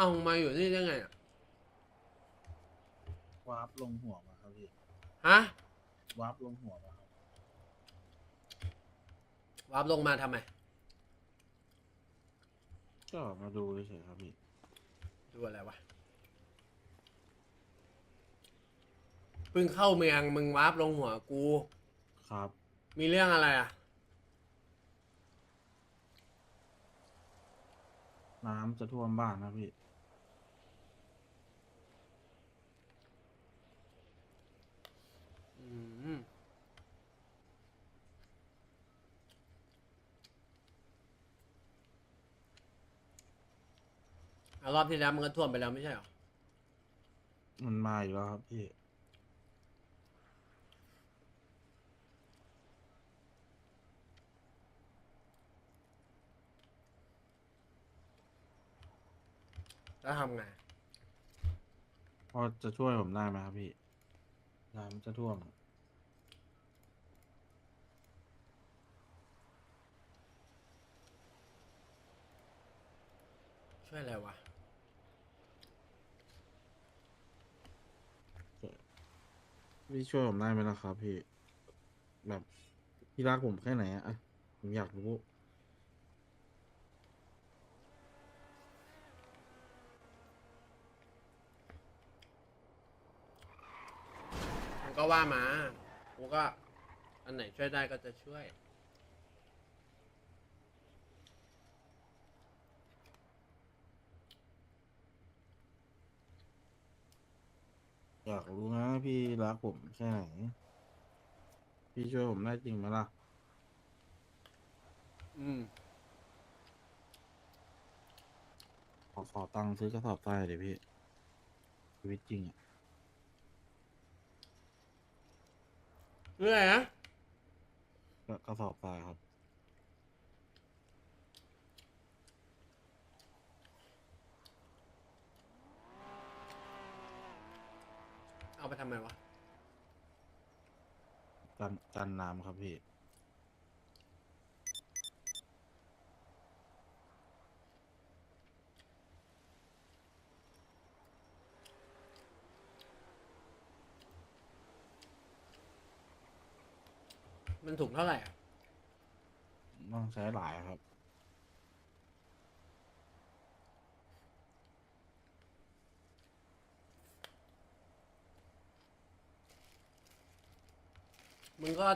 เอามาอยู่นี่ได้ไงอะวาร์ปลงหัวมาครับพี่ฮะวาร์ปลงหัวมาครับวาร์ปลงมาทำไม ก็มาดูเฉยๆครับพี่ดูอะไรวะเพิ่งเข้าเมืองมึงวาร์ปลงหัวกู ครับ มีเรื่องอะไรอะ น้ำจะท่วมบ้านนะพี่ อืมเอา รอบที่แล้วมันก็ท่วมไปแล้วไม่ใช่เหรอ มันมาอีกแล้วครับพี่ แล้วทำไง พอจะช่วยผมได้ไหมครับพี่ น้ำจะท่วม ช่วยอะไรวะ พี่ช่วยผมได้ไหมล่ะครับ พี่ แบบพี่รักผมแค่ไหนอะอะผมอยากรู้ มันก็ว่ามากูก็ อันไหนช่วยได้ก็จะช่วย อยากรู้นะพี่รักผมแค่ไหน พี่ช่วยผมได้จริงไหมล่ะ อืม ขอขอตังค์ซื้อกระสอบทรายเดี๋ยวพี่ชีวิตจริงอะเรื่อยนะกระกระสอบทรายครับ เอาไปทำไมวะ กันกันน้ำครับพี่ มันถูกเท่าไหร่อะ ต้องใช้หลายครับ มึงก็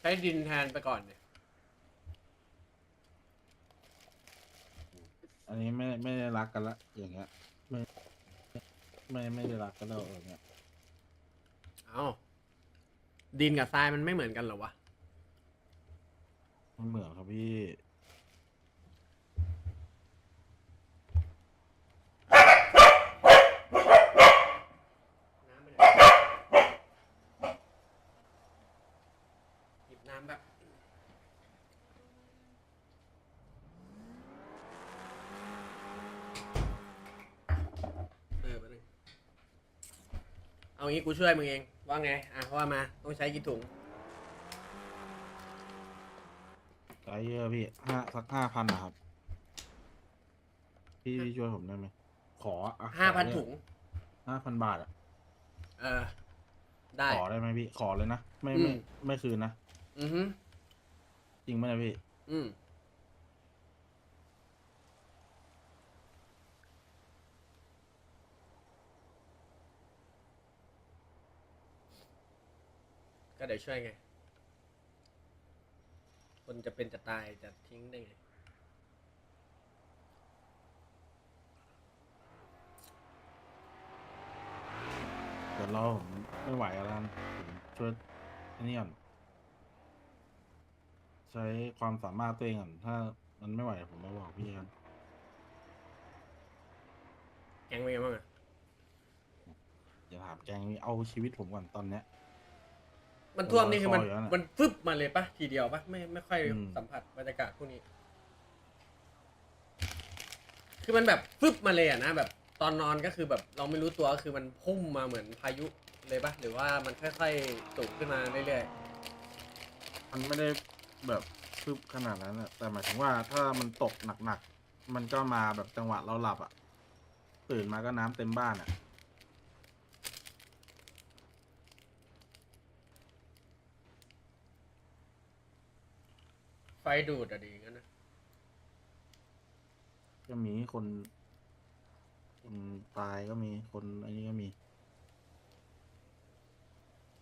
ใช้ดินแทนไปก่อนเนี่ยอันนี้ไม่ไม่ได้รักกันละอย่างเงี้ยไม่ไม่ไม่ได้รักกันแล้วอย่างเงี้ยเอาดินกับทรายมันไม่เหมือนกันเหรอวะ มันเหมือนครับพี่ น้ำไปไหนหยิบน้ำแบบ เออไปเลย เอางี้กูช่วยมึงเอง ว่าไง อะว่ามาต้องใช้กี่ถุงใช้เยอะพี่ห้าสักห้าพันนะครับ พี่พี่ช่วยผมได้ไหม ขออะห้าพันถุง ห้าพันบาทอะเออ ได้ ขอได้ไหมพี่ ขอเลยนะ ไม่อืไม่มไม่คืนนะ อือฮึจริงไหมนะพี่ อืม ก็เดี๋ยวช่วยไง คนจะเป็นจะตายจะทิ้งได้ไง เดี๋ยวเราผมไม่ไหวแล้วกันผมช่วยอันนี้ก่อน ใช้ความสามารถตัวเองก่อนถ้ามันไม่ไหวผมมาบอกพี่กันแกงเป็นไงบ้างอะอย่าถามแกงนี้เอาชีวิตผมก่อนตอนเนี้ย มันท่วมนี่คือมันรอยอยู่แล้วน่ะมันฟึบมาเลยปะทีเดียวปะไม่ไม่ค่อยอืม สัมผัสบรรยากาศพวกนี้ คือมันแบบฟึบมาเลยอะนะแบบตอนนอนก็คือแบบเราไม่รู้ตัวก็คือมันพุ่งมาเหมือนพายุเลยปะหรือว่ามันค่อยๆสูงขึ้นมาเรื่อยมันไม่ได้แบบพึบขนาดนั้นอะแต่หมายถึงว่าถ้ามันตกหนักๆ มันก็มาแบบจังหวะเราหลับอะตื่นมาก็น้ำเต็มบ้านอะ ดูดอะดีงั้นนะก็มีคนคนตายก็มีคนอันนี้ก็มี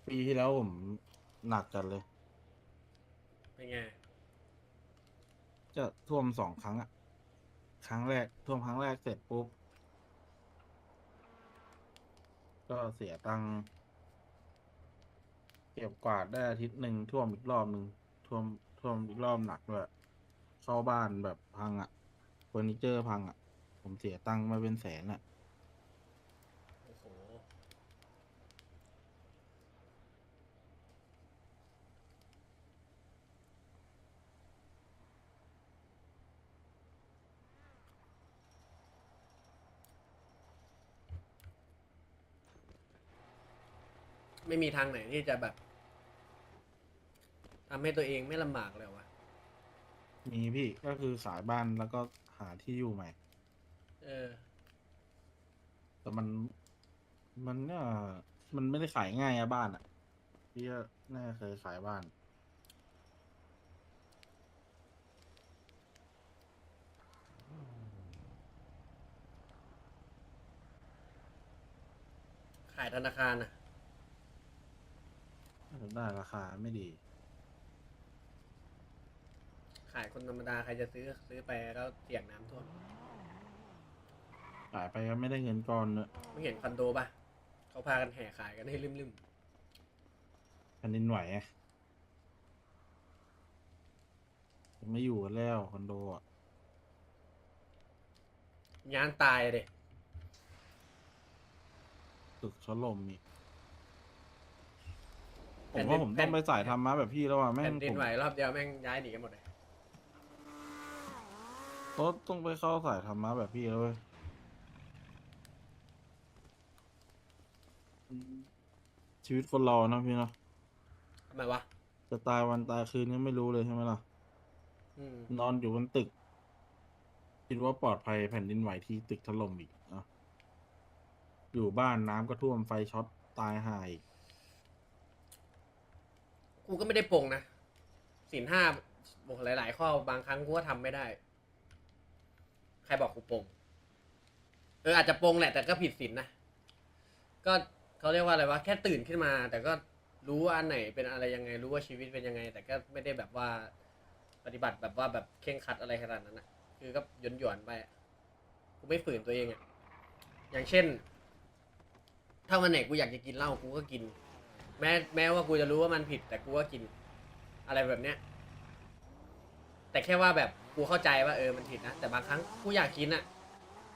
ปีที่แล้วผมหนักจัดเลย เป็นไง จะท่วมสองครั้งอะครั้งแรกท่วมครั้งแรกเสร็จปุ๊บ ก็เสียตังค์เก็บกวาดได้อาทิตย์หนึ่งท่วมอีกรอบหนึ่งท่วม ท่วมอีกรอบหนักด้วยเข้าบ้านแบบพังอะเฟอร์นิเจอร์พังอะผมเสียตังค์มาเป็นแสนอะโอ้โห ไม่มีทางไหนที่จะแบบ ทำให้ตัวเองไม่ลำบากเลยวะมีพี่ก็คือขายบ้านแล้วก็หาที่อยู่ใหม่ เออ แต่มัน มันเนี่ยมันไม่ได้ขายง่ายอะบ้านอะพี่ก็น่าจะเคยขายบ้าน ขายธนาคารนะได้ราคาไม่ดีขายคนธรรมดาใครจะซื้อซื้อไปก็เสี่ยงน้ำท่วมขายไปก็ไม่ได้เงินก้อนเนอะไม่เห็นคอนโดป่ะเขาพากันแห่ขายกันให้ลืมแผ่นดินไหวไงไม่อยู่กันแล้วคอนโดอะๆงานตายเลยตึกชล่มอีกผมว่าผมต้องไปสายธรรมะแบบพี่แล้วอะแม่แผ่งนดินผมไหวรอบเดียวแม่งย้ายหนีกันหมดเลย ก็ต้องไปเข้าสายธรรมะแบบพี่แล้วเว้ยชีวิตคนเรานะพี่เนาะทำไมวะจะตายวันตายคืนก็ไม่รู้เลยใช่ไหมล่ะ อืมนอนอยู่บนตึก คิดว่าปลอดภัยแผ่นดินไหวที่ตึกถล่มอีกอะอยู่บ้านน้ำก็ท่วมไฟช็อตตายหายกูก็ไม่ได้ปลงนะสินห้าบอกหลาย ๆ ข้อบางครั้งกูก็ทำไม่ได้ ใครบอกกูปงเอออาจจะปงแหละแต่ก็ผิดศีลนนะ ก็เขาเรียกว่าอะไรวะแค่ตื่นขึ้นมา แต่ก็รู้ว่าอันไหนเป็นอะไรยังไง รู้ว่าชีวิตเป็นยังไง แต่ก็ไม่ได้แบบว่าปฏิบัติแบบว่าแบบเคร่งครัดอะไรขนาดนั้นนะคือก็หย่อนหย่อนๆไปอะกูไม่ฝืนตัวเองอะอย่างเช่น ถ้าวันไหนกูอยากจะกินเหล้ากูก็กิน แม้แม้ว่ากูจะรู้ว่ามันผิด แต่กูก็กิน อะไรแบบเนี้ย แต่แค่ว่าแบบกูเข้าใจว่าเออมันผิดนะ แต่บางครั้งกูอยากกินอะ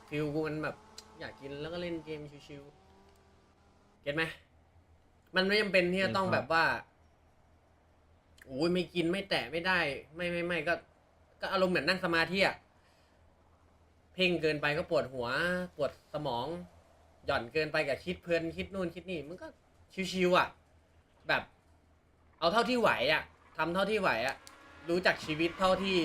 ฟิลกูมันแบบอยากกินแล้วก็เล่นเกมชิวๆเก็ตไหมมันไม่จำเป็นที่จะต้องแบบว่าโอ้ยไม่กินไม่แตะไม่ได้ ไม่ไม่ไม่ก็ ก็อารมณ์เหมือนนั่งสมาธิอะเพ่งเกินไปก็ปวดหัว ปวดสมอง หย่อนเกินไปกับคิดเพลินคิดนู่นคิดนี่มันก็ชิวๆอะ แบบ เอาเท่าที่ไหวอะทำเท่าที่ไหวอะ รู้จักชีวิตเท่าที่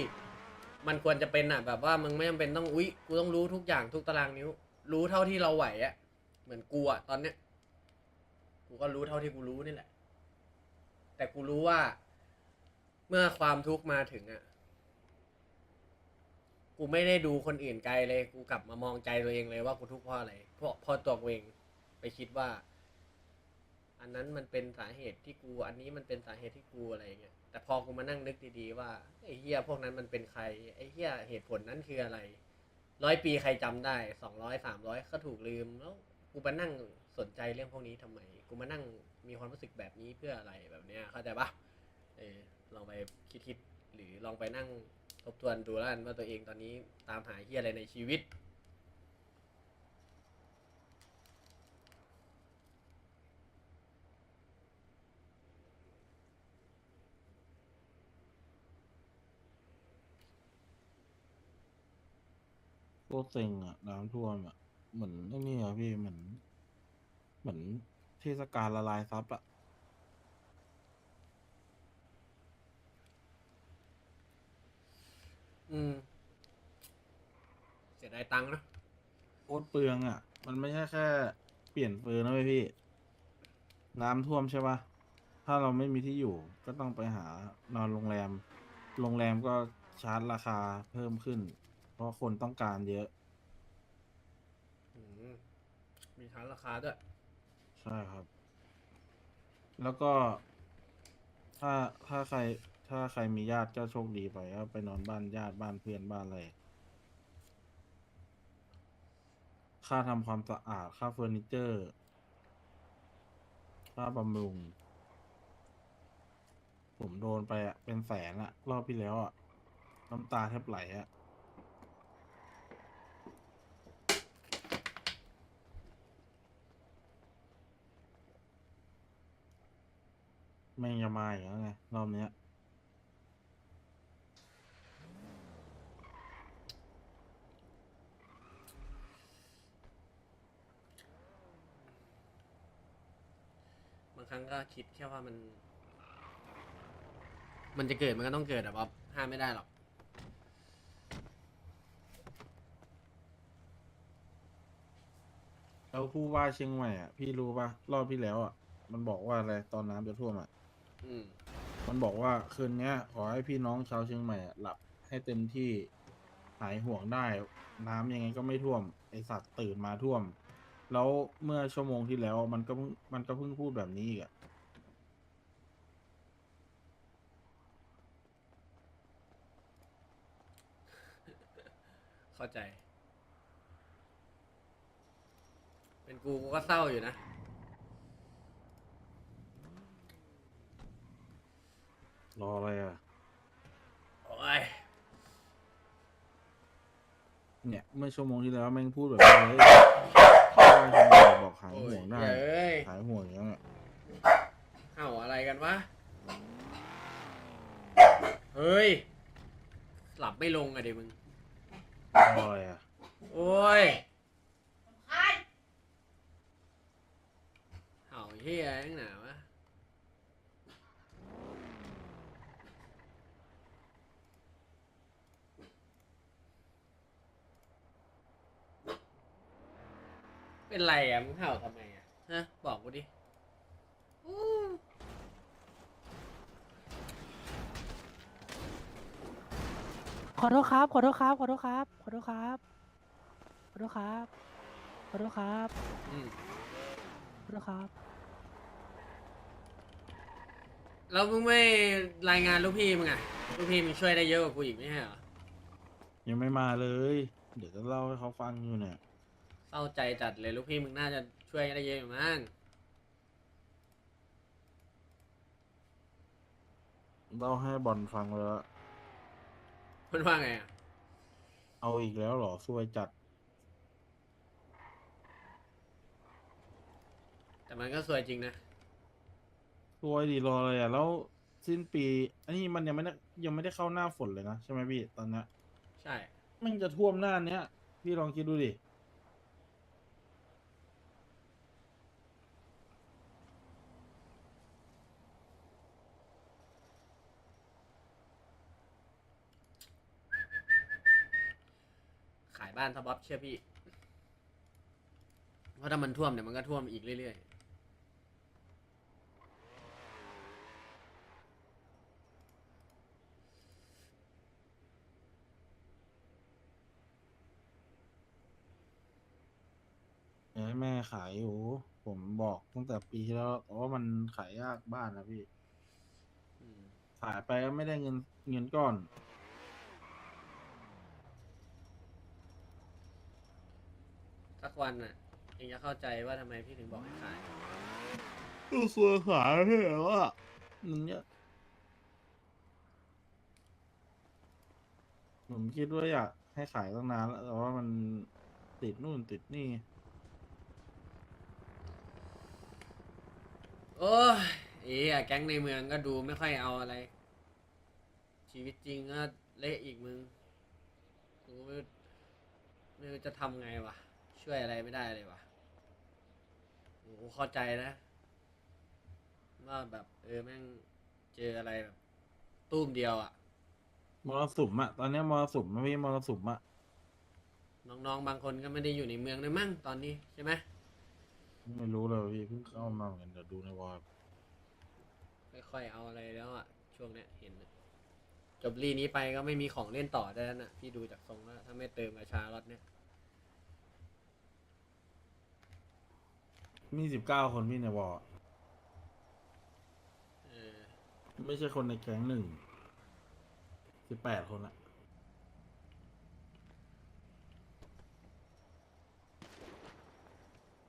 มันควรจะเป็นอะ แบบว่ามึงไม่จำเป็นต้องอุ๊ยกูต้องรู้ทุกอย่างทุกตารางนิ้ว รู้เท่าที่เราไหวอะ เหมือนกูอะตอนเนี้ยกูก็รู้เท่าที่กูรู้นี่แหละ แต่กูรู้ว่า เมื่อความทุกข์มาถึงอะ กูไม่ได้ดูคนอื่นไกลเลย กูกลับมามองใจตัวเองเลยว่ากูทุกข์เพราะอะไรเพราะเพราะตัวกูเองไปคิดว่า อันนั้นมันเป็นสาเหตุที่กู อันนี้มันเป็นสาเหตุที่กูอะไรอย่างเงี้ย แต่พอกูมานั่งนึกดีๆว่าไอ้เฮียพวกนั้นมันเป็นใคร ไอ้เฮียเหตุผลนั้นคืออะไร ร้อยปีใครจำได้สองร้อยสามร้อยก็ถูกลืมแล้วกูมานั่งสนใจเรื่องพวกนี้ทำไม กูมานั่งมีความรู้สึกแบบนี้เพื่ออะไรแบบเนี้ยเข้าใจปะเออลองไปคิดๆหรือลองไปนั่งทบทวนดูแล้วกันว่าตัวเองตอนนี้ตามหาเฮียอะไรในชีวิต โคตรเซ็งอะน้ำท่วมอะเหมือนไอ้นี่อะพี่เหมือน เหมือนเทศกาลละลายซับอะอืมเสียดายตังค์เนอะโคตรเปลืองอะมันไม่ใช่แค่เปลี่ยนเฟืนนะเว้ยพี่ น้ำท่วมใช่ปะถ้าเราไม่มีที่อยู่ ก็ต้องไปหานอนโรงแรม โรงแรมก็ชาร์จราคาเพิ่มขึ้น เพราะคนต้องการเยอะ อืมมีทั้งราคาด้วย ใช่ครับ แล้วก็ ถ้าถ้าใคร ถ้าใครมีญาติก็โชคดีไปก็ไปนอนบ้านญาติบ้านเพื่อนบ้านอะไรค่าทำความสะอาดค่าเฟอร์นิเจอร์ ค่าบำรุง ผมโดนไปอะเป็นแสนอะรอบที่แล้วอะน้ำตาแทบไหลอะ แม่งจะมาอีกแล้วไงรอบเนี้ยบางครั้งก็คิดแค่ว่ามัน มันจะเกิดมันก็ต้องเกิดอะบ๊อบห้ามไม่ได้หรอก แล้วผู้ว่าเชียงใหม่อะพี่รู้ปะรอบที่แล้วอะมันบอกว่าอะไรตอนน้ำจะท่วมอะ อืมมันบอกว่าคืนเนี้ยขอให้พี่น้องชาวเชียงใหม่อะหลับให้เต็มที่หายห่วงได้ น้ำยังไงก็ไม่ท่วม ไอสัตว์ตื่นมาท่วม แล้วเมื่อชั่วโมงที่แล้วมันก็เพิ่งมันก็เพิ่งพูดแบบนี้อีกอะเข้าใจ เป็นกูกูก็เศร้าอยู่นะ รออะไรอะ โอ้ยเนี่ยเมื่อชั่วโมงที่แล้วแม่งพูดแบบนี้เลยผู้ว่าเชียงใหม่บอกหายโอ้ยห่วงได้เอ้ยหายห่วงอย่างเงี้ยเห่าอะไรกันวะ เฮ้ย หลับไม่ลงอะเดี๋ยวมึง รออะไรอะโอ้ยเห่าเฮียนักหนาวะ เป็นไรอะมึงเห่าทำไมอะฮะบอกกูดิอู้ขอโทษครับ ขอโทษครับ ขอโทษครับ ขอโทษครับ ขอโทษครับ ขอโทษครับ อืมขอโทษครับ แล้วมึงไม่รายงานลูกพี่มึงอะลูกพี่มึงช่วยได้เยอะกว่ากูอีกไม่ใช่เหรอยังไม่มาเลย เดี๋ยวจะเล่าให้เขาฟังอยู่เนี่ย เศร้าใจจัดเลยลูกพี่มึงน่าจะช่วยได้เยอะอยู่มั้งเล่าให้บอลฟังแล้ว มันว่าไงอะเอาอีกแล้วเหรอซวยจัด แต่มันก็สวยจริงนะซวยดีรอเลยอะ แล้วสิ้นปี อันนี้มันยังไม่ได้ยังไม่ได้เข้าหน้าฝนเลยนะ ใช่ไหมพี่ ตอนเนี้ยใช่ มันจะท่วมหน้าเนี้ย พี่ลองคิดดูดิ บ้านทบอบเชื่อพี่ เพราะถ้ามันท่วมเดี๋ยวมันก็ท่วมอีกเรื่อยๆเดี๋ยวให้แม่ขายอยู่ ผมบอกตั้งแต่ปีที่แล้วแต่ว่ามันขายยากบ้านนะพี่ อืมขายไปก็ไม่ได้เงินเงินก้อน สักวันน่ะเองจะเข้าใจว่าทำไมพี่ถึงบอกให้ขาย ก็ซวยขายให้แล้วอะมันเนี้ยผมคิดว่าอยากให้ขายตั้งนานแล้วแต่ว่ามันติดนู่นติดนี่ โอ้ยเอ๋อะแก๊งในเมืองก็ดูไม่ค่อยเอาอะไร ชีวิตจริงก็เละอีกมึงกูไม่ไม่รู้จะทำไงวะ ช่วยอะไรไม่ได้เลยวะโอ้โหเข้าใจนะว่าแบบ เออแม่งเจออะไรแบบตุ้มเดียวอะ่ะมรสุมอะตอนเนี้ยมรสุมอะพี่มรสุมอะน้องๆบางคนก็ไม่ได้อยู่ในเมืองเลยมั้งตอนนี้ใช่ไหมไม่รู้เลยพี่เพิ่งเข้ามาเหมือนกันเดี๋ยวดูในวอลค่อยๆเอาอะไรแล้วอะช่วงเนี้ยเห็นนะจบลีนี้ไปก็ไม่มีของเล่นต่อได้แล้วนะพี่ดูจากทรงแล้วถ้าไม่เติมกระชารถเนี่ย มีสิบเก้าคนพี่ในวอลเออไม่ใช่คนในแก๊งหนึ่งสิบแปดคนอะ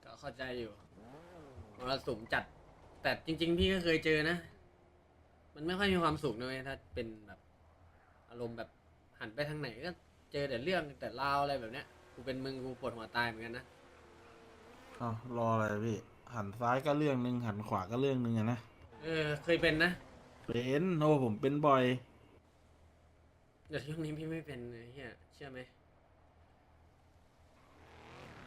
ก็เข้าใจอยู่มรสุมจัด แต่จริง ๆ พี่ก็เคยเจอนะ มันไม่ค่อยมีความสุขนะเว้ยถ้าเป็นแบบอารมณ์แบบหันไปทางไหนก็เจอแต่เรื่องแต่ราวอะไรแบบเนี้ยกูเป็นมึงกูปวดหัวตายเหมือนกันนะ อ้าวรออะไรพี่ หันซ้ายก็เรื่องหนึ่งหันขวาก็เรื่องหนึ่งอะนะ เออ เคยเป็นนะเป็นโอ้ผมเป็นบ่อยเดี๋ยวช่วงนี้พี่ไม่เป็นเลยเฮียเชื่อไหม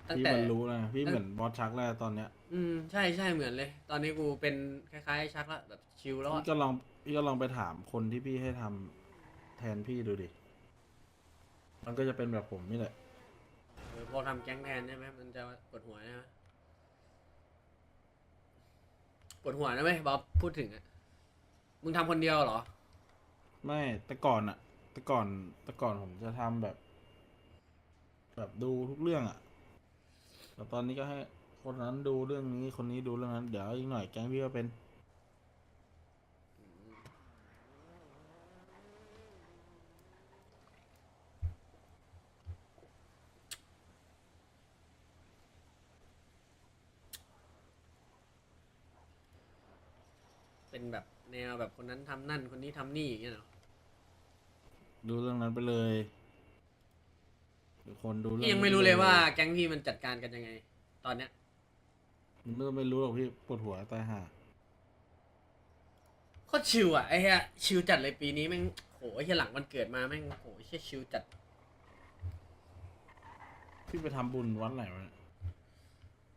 ตั้งพี่แต่ มันรู้นะพี่ตั้ง เหมือนบอสชักแล้วตอนเนี้ยอืมใช่ใช่เหมือนเลย ตอนนี้กูเป็นคล้ายๆชักละแบบชิลแล้วอะพี่ก็ลองพี่ก็ลองไปถามคนที่พี่ให้ทำแทนพี่ดูดิ มันก็จะเป็นแบบผมนี่แหละเออพอทำแก๊งแทนใช่ไหมมันจะปวดหัวใช่ไหม ปวดหัวนะไหมบ๊อบพูดถึงอะมึงทำคนเดียวเหรอ ไม่แต่ก่อนอะแต่ก่อนแต่ก่อนผมจะทำแบบ แบบดูทุกเรื่องอะแต่ตอนนี้ก็ให้คนนั้นดูเรื่องนี้คนนี้ดูเรื่องนั้น เดี๋ยวอีกหน่อยแก๊งพี่ก็เป็น เป็นแบบแนวแบบคนนั้นทำนั่นคนนี้ทำนี่อย่างเงี้ยเหรอดูเรื่องนั้นไปเลยหรือคนดูเรื่องพี่ยังไม่รู้เลยว่าแก๊งพี่มันจัดการกันยังไง ตอนเนี้ย มันก็ไม่รู้หรอกพี่ปวดหัวตายห่าโคตรชิลอะไอ้เหี้ยชิลจัดเลยปีนี้แม่งโหไอ้เหี้ยหลังวันเกิดมาแม่งโหไอ้เหี้ยชิลจัดพี่ไปทำบุญวัดไหนมาเนี่ย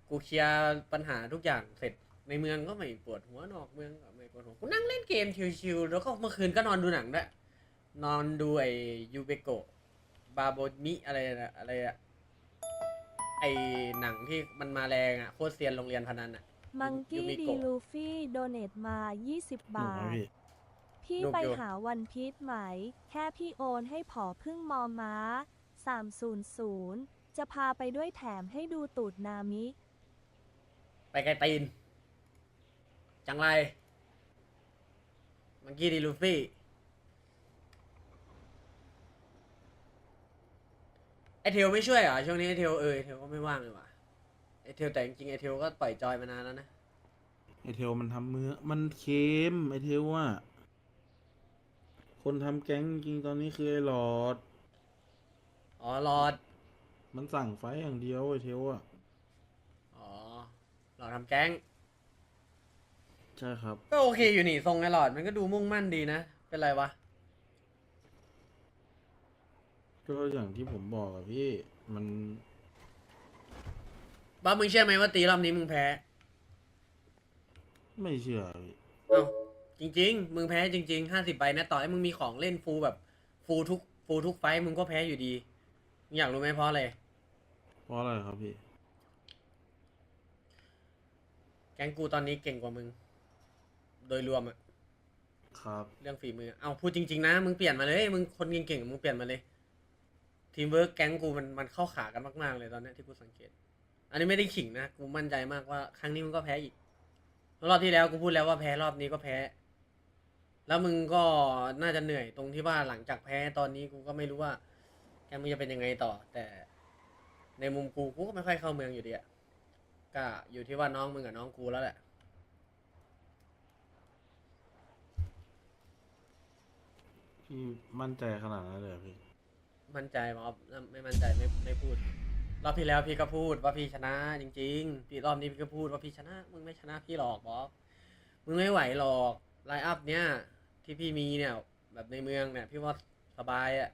กูเคลียร์ปัญหาทุกอย่างเสร็จ ในเมืองก็ไม่ปวดหัวนอกเมืองก็ไม่ปวดหัวกูนั่งเล่นเกมชิลๆแล้วก็เมื่อคืนก็นอนดูหนังด้วยนอนดูไอ้ยูเบโกะบาโบมิอะไรนะอะไรอะไอ้หนังที่มันมาแรงอะโคตรเซียนโรงเรียนพนันอะ มังกี้ยูมิดีโกะ ลูฟี่โดเนตมา 20หนุกบาไหมทพี่พี่หนุกไปอยู่หาวันพีชไหม แค่พี่โอนให้ผอพึ่งมอม้า 300 จะพาไปด้วยแถมให้ดูตูดนามิ ไปไกลตีน จังไร มังกี้ดีลูฟี่ ไอเทลไม่ช่วยเหรอ ช่วงนี้ไอเทลเออไอเทลก็ไม่ว่างเลยว่ะ ไอเทลแต่จริงๆไอเทลก็ปล่อยจอยมานานแล้วนะ ไอเทลมันทำมือ มันเค็มไอเทลว่า คนทำแก๊งจริงๆตอนนี้คือไอหลอด อ๋อรอด มันสั่งไฟต์อย่างเดียวไอเทลอะอ๋อหลอดทำแก๊ง ใช่ครับ ก็โอเคอยู่นี่ทรงไอหลอดมันก็ดูมุ่งมั่นดีนะ เป็นไรวะ ก็อย่างที่ผมบอกอะพี่ มัน บ้ามึงเชื่อไหมว่าตีรอบนี้มึงแพ้ ไม่เชื่อพี่ เอ้าจริง ๆ มึงแพ้จริงๆห้าสิบใบนะต่อให้มึงมีของเล่นฟูลแบบฟูลทุกฟูลทุกไฟท์มึงก็แพ้อยู่ดีมึงอยากรู้ไหมเพราะอะไร เพราะอะไรครับพี่ แก๊งกูตอนนี้เก่งกว่ามึง โดยรวมอะครับ เรื่องฝีมือ เอาพูดจริงๆนะ มึงเปลี่ยนมาเลย มึงคนเก่งๆ มึงเปลี่ยนมาเลย ทีมเวิร์กแก๊งกูมันมันเข้าขากันมากๆเลยตอนเนี้ยที่กูสังเกต อันนี้ไม่ได้ขิงนะ กูมั่นใจมากว่า ครั้งนี้มึงก็แพ้อีกรอบที่แล้วกูพูดแล้วว่าแพ้รอบนี้ก็แพ้ แล้วมึงก็น่าจะเหนื่อยตรงที่ว่าหลังจากแพ้ตอนนี้กูก็ไม่รู้ว่าแกมึงจะเป็นยังไงต่อ แต่ในมุมกูกูก็ไม่ค่อยเข้าเมืองอยู่ดีอะก็อยู่ที่ว่าน้องมึงกับน้องกูแล้วแหละ พี่มั่นใจขนาดนั้นเลยเหรอพี่ มั่นใจมอบไม่มั่นใจไม่ไม่พูด รอบที่แล้วพี่ก็พูดว่าพี่ชนะจริงๆพี่รอบนี้พี่ก็พูดว่าพี่ชนะ มึงไม่ชนะพี่หรอกบอสมึงไม่ไหวหรอกไลน์อัพเนี้ยที่พี่มีเนี่ย แบบในเมืองเนี่ย พี่ว่าสบายอะ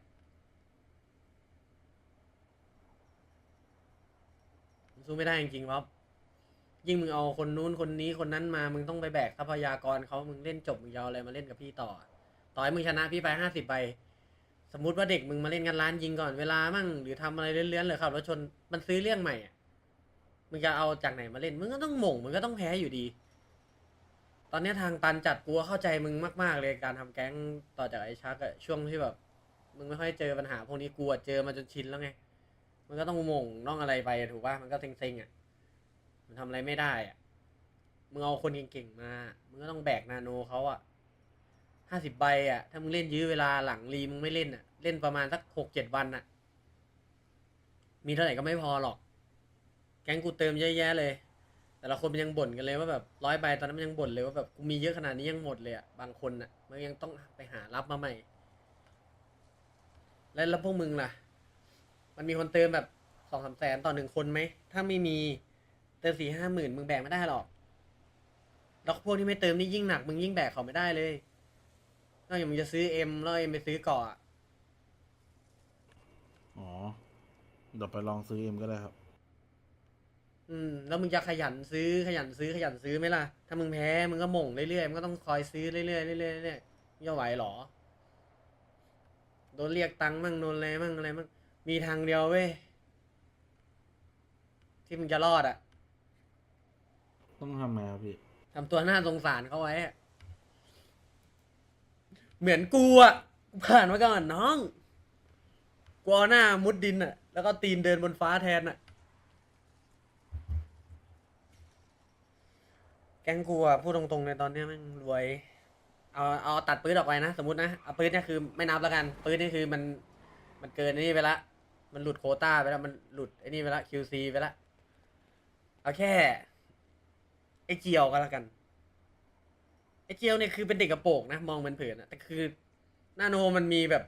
มึงสู้ไม่ได้จริงๆบอสยิ่งมึงเอาคนนู้นคนนี้คนนั้นมา มึงต้องไปแบกทรัพยากรเขามึงเล่นจบมึงยาวอะไรมาเล่นกับพี่ต่อ อให้มึงชนะพี่ไปห้าสิบใบ สมมติว่าเด็กมึงมาเล่นกันร้านยิงก่อนเวลามั่งหรือทำอะไรเลื่อนๆเลยครับรถชนมันซื้อเรื่องใหม่อะมึงจะเอาจากไหนมาเล่นมึงก็ต้องหม่งมึงก็ต้องแพ้อยู่ดี ตอนเนี้ยทางตันจัดกูก็เข้าใจมึงมาก ๆ เลยการทำแก๊งต่อจากไอ้ชักอะช่วงที่แบบ มึงไม่ค่อยเจอปัญหาพวกนี้กูอะเจอมาจนชินแล้วไง มันก็ต้องหม่งต้องอะไรไปอะถูกป่ะมันก็เซ็งๆอะมันทำอะไรไม่ได้อะมึงเอาคนเก่งๆมา มึงก็ต้องแบกนาโนเขาอะ ห้าสิบใบอะถ้ามึงเล่นยื้อเวลาหลังรีมึงไม่เล่นอะเล่นประมาณสักหกเจ็ดวันอะมีเท่าไหร่ก็ไม่พอหรอก แก๊งกูเติมเยอะแยะเลย แต่ละคนมันยังบ่นกันเลยว่าแบบร้อยใบตอนนั้นมันยังบ่นเลยว่าแบบกูมีเยอะขนาดนี้ยังหมดเลยอะบางคนอะมันยังต้องไปหารับมาใหม่ แล้วแล้วพวกมึงล่ะ มันมีคนเติมแบบสองสามแสนต่อหนึ่งคนไหม ถ้าไม่มีเติมสี่ห้าหมื่นมึงแบกไม่ได้หรอก แล้วพวกที่ไม่เติมนี่ยิ่งหนักมึงยิ่งแบกเขาไม่ได้เลย นอกจากมึงจะซื้อเอ็มแล้วเอ็มไปซื้อเกาะอะอ๋อเดี๋ยวไปลองซื้อเอ็มก็ได้ครับ อืม แล้วมึงจะขยันซื้อขยันซื้อขยันซื้อไหมล่ะ ถ้ามึงแพ้มึงก็หม่งเรื่อยๆมึงก็ต้องคอยซื้อเรื่อยๆเรื่อยๆเรื่อยๆมึงจะไหวเหรอ โดนเรียกตังค์มั่งโดนอะไรมั่งอะไรมั่งมีทางเดียวเว้ยที่มึงจะรอดอะต้องทำไงครับพี่ ทำตัวหน้าสงสารเขาไว้อะ เหมือนกูอะผ่านมาก่อนน้องกูเอาหน้ามุดดินอะแล้วก็ตีนเดินบนฟ้าแทนอะแก๊งกูอะพูดตรงๆในตอนเนี้ยแม่งรวย เอาเอาตัดปืนออกไปนะ สมมตินะเอาปืนเนี่ยคือไม่นับแล้วกันปืนนี่คือมันมันเกินไอ้นี่ไปละ มันหลุดโควต้าไปแล้วมันหลุดไอ้นี่ไปละ QC ไปละ เอาแค่ ไอ้เจียวก็แล้วกัน เจียวเนี่ยคือเป็นเด็กกระโปรงนะ มองมันเผินๆอะแต่คือนาโนมันมีแบบ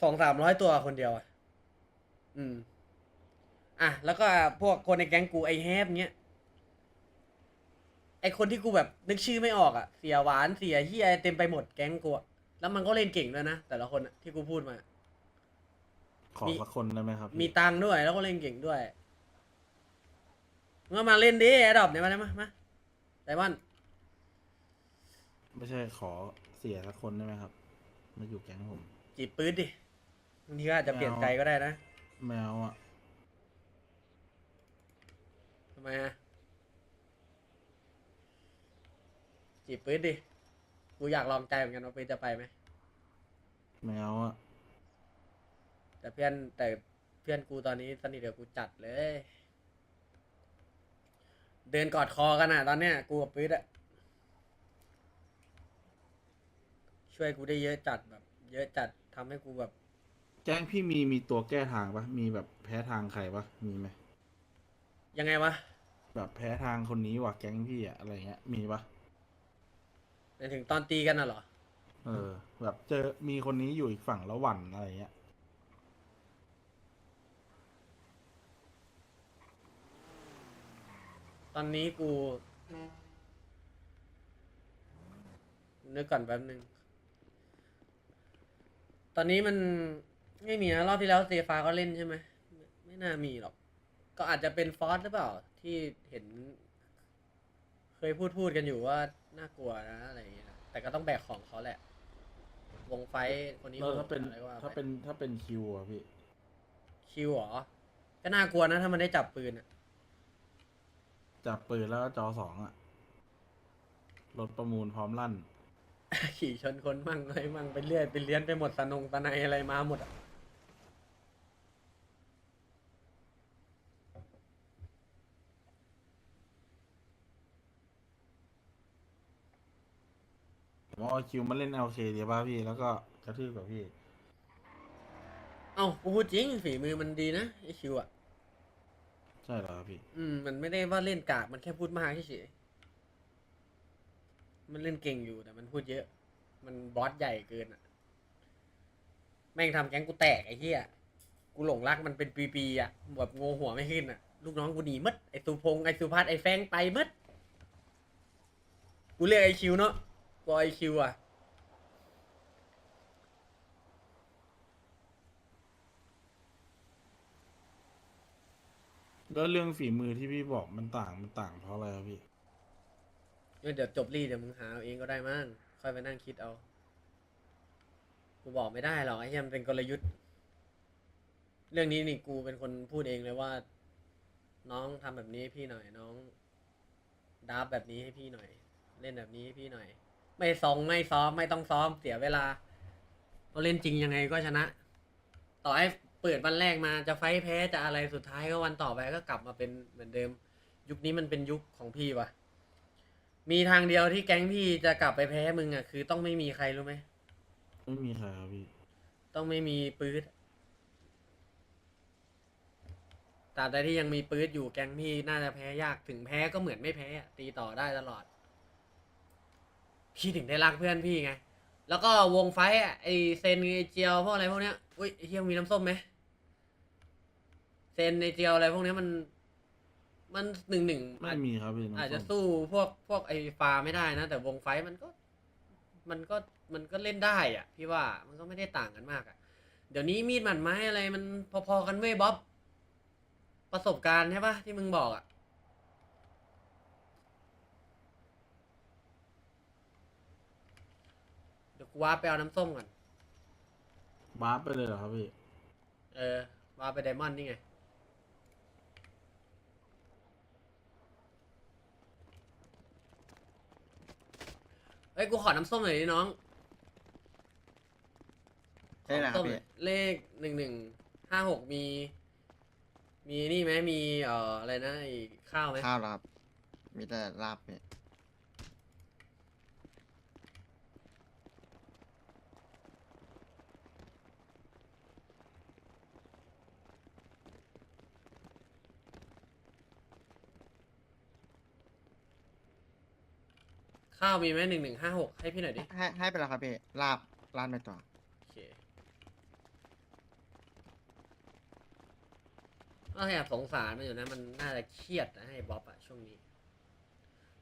สองสามร้อยตัวคนเดียวอะอืม อะ แล้วก็พวกคนในแก๊งกูไอ้แฮบเนี้ย ไอคนที่กูแบบนึกชื่อไม่ออกอะเสียหวานเสียเฮียเต็มไปหมดแก๊งกูอะแล้วมันก็เล่นเก่งด้วยนะ แต่ละคนอะที่กูพูดมา ขอมี สักคนได้ไหมครับพี่มีตังค์ด้วยแล้วก็เล่นเก่งด้วยมึงก็มาเล่นดิแอดดอปเนี่ยมาได้มามาไดมอนด์ ไม่ใช่ขอเสียสักคนได้ไหมครับ มาอยู่แก๊งผม จีบปื๊ดดิบางทีก็อาจจะเปลี่ยนใจก็ได้นะแมวอะ ทำไมอะจีบปื๊ดดิ กูอยากลองใจเหมือนกันว่าปื๊ดจะไปไหม แมวอะ แต่เพื่อนแต่เพื่อนกูตอนนี้สนิทกับกูจัดเลย เดินกอดคอกันอะ ตอนเนี้ยกูกับปื๊ดอะ ช่วยกูได้เยอะจัดแบบ เยอะจัดทำให้กูแบบแก๊งพี่มีมีตัวแก้ทางปะมีแบบแพ้ทางใครปะมีไหมยังไงวะแบบแพ้ทางคนนี้ว่ะแก๊งพี่อะอะไรเงี้ยมีปะในถึงตอนตีกันน่ะเหรอ เออ แบบเจอมีคนนี้อยู่อีกฝั่งแล้วหวั่นอะไรเงี้ยตอนนี้กูนึกก่อนแป๊บนึง ตอนนี้มันไม่มีนะรอบที่แล้วเซฟาก็เล่นใช่ไหมไม่ไม่น่ามีหรอก ก็อาจจะเป็นฟอสหรือเปล่า ที่เห็น เคยพูดพูดกันอยู่ว่าน่ากลัวนะอะไรอย่างเงี้ยนะแต่ก็ต้องแบกของเขาแหละ วงไฟท์คนนี้แล้วถ้าเป็นอะไรก็ว่ถ้าเป็นถ้าเป็นคิวอะพี่ คิวเหรอ ก็น่ากลัวนะถ้ามันได้จับปืนอะจับปืนแล้วก็จอสองอะรถประมูลพร้อมลั่น ขี่ชนคนมั่งอะไรมั่งไปเรื่อยไปเลี้ยนไปหมดสนงตะไนอะไรมาหมดอะผมเอาคิวมาเล่นเอลเคดีป่ะพี่ แล้วก็กระทืบกับพี่ เอ้ากูพูดจริงฝีมือมันดีนะไอคิวอะใช่เหรอครับพี่ อืมมันไม่ได้ว่าเล่นกากมันแค่พูดมากเฉยๆ มันเล่นเก่งอยู่แต่มันพูดเยอะ มันบอสใหญ่เกินอะ แม่งทำแก๊งกูแตกไอ้เหี้ย กูหลงรักมันเป็นปีๆอะแบบโงหัวไม่ขึ้นอะ ลูกน้องกูหนีหมดไอ้สุพงษ์ไอ้สุพัฒน์ไอ้แฟงไปหมดกูเรียกไอคิวเนาะกูเอไอคิวอะแล้วเรื่องฝีมือที่พี่บอกมันต่างมันต่างเพราะอะไรครับพี่ เดี๋ยวจบรีเดี๋ยวมึงหาเอาเองก็ได้มั้งค่อยไปนั่งคิดเอา กูบอกไม่ได้หรอกไอ้เหี้ยมันเป็นกลยุทธ์ เรื่องนี้นี่กูเป็นคนพูดเองเลยว่า น้องทำแบบนี้ให้พี่หน่อยน้องดาบแบบนี้ให้พี่หน่อย เล่นแบบนี้ให้พี่หน่อย ไม่ซ้อมไม่ซ้อมไม่ต้องซ้อมเสียเวลาเราเล่นจริงยังไงก็ชนะ ต่อให้เปิดวันแรกมาจะไฟท์แพ้จะอะไรสุดท้ายก็วันต่อไปก็กลับมาเป็นเหมือนเดิม ยุคนี้มันเป็นยุคของพี่วะ มีทางเดียวที่แก๊งพี่จะกลับไปแพ้มึงอะคือต้องไม่มีใครรู้ไหม ไม่มีใครครับพี่ ต้องไม่มีปื๊ดตราบใดที่ยังมีปื๊ดอยู่แก๊งพี่น่าจะแพ้ยากถึงแพ้ก็เหมือนไม่แพ้อะตีต่อได้ตลอด พี่ถึงได้รักเพื่อนพี่ไง แล้วก็วงไฟท์อะไอเซนไอเจียวพวกอะไรพวกเนี้ย อุ้ยไอ้เฮียมีน้ำส้มไหม เซนไอเจียวอะไรพวกเนี้ยมัน มันหนึ่งหนึ่งไม่มีครับพี่น้ำอาจจะส้มสู้พวกพวกไอฟาไม่ได้นะ แต่วงไฟท์มันก็ มันก็มันก็เล่นได้อะ พี่ว่ามันก็ไม่ได้ต่างกันมากอะ เดี๋ยวนี้มีดหมัดไม้อะไรมันพอๆกันเว้ยบ๊อบ ประสบการณ์ใช่ปะที่มึงบอกอะเดี๋ยวกูว่าร์ปไปเอาน้ำส้มก่อนบาร์ปไปเลยเหรอครับพี่ เออว่าร์ปไปไดมอนด์นี่ไง เฮ้ยกูขอน้ำส้มหน่อยดิน้องได้นะคส้รับมหพี่น่อยเลขหนึ่งหนึ่งห้าหกมี มีนี่ไหมมีเอ่ออะไรนะไอ้ข้าวไหมข้าวเหรอครับ มีแต่ลาบเนี่ย ข้าวมีไหมหนึ่งหนึ่งห้าหกให้พี่หน่อยดิ ให้ให้ไปแล้วครับพี่ลาบลาบในตัวโอเคก็แอบสงสารมันอยู่นะ มันน่าจะเครียดนะให้บ๊อบอะช่วงนี้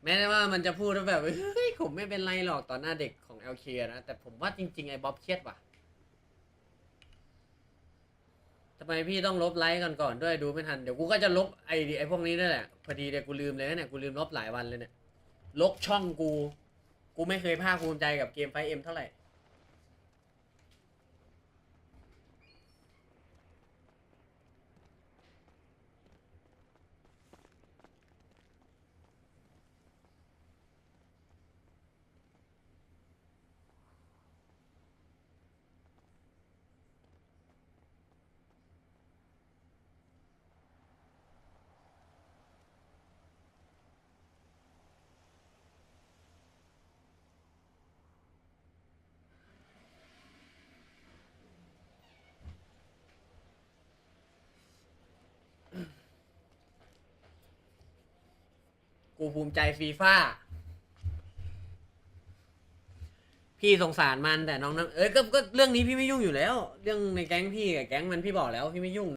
แม้ว่ามันจะพูดว่าแบบ เฮ้ย ผมไม่เป็นไรหรอกต่อหน้าเด็กของ LK นะ แต่ผมว่าจริง ๆ ไอ้บ๊อบเครียดว่ะทำไมพี่ต้องลบไลค์ก่อนก่อนด้วยดูไม่ทัน เดี๋ยวกูก็จะลบไอ้ไอ้พวกนี้ด้วยแหละ พอดีเดี๋ยวกูลืมเลยนะเนี่ย กูลืมลบหลายวันเลยเนี่ย ลกช่องกู กูไม่เคยภาคภูมิใจกับเกมไฟเอ็มเท่าไหร่ กูภูมิใจฟีฟ่าพี่สงสารมันแต่น้องน้ำเอ้ยก็ก็เรื่องนี้พี่ไม่ยุ่งอยู่แล้ว เรื่องในแก๊งพี่กับแก๊งมันพี่บอกแล้วพี่ไม่ยุ่ง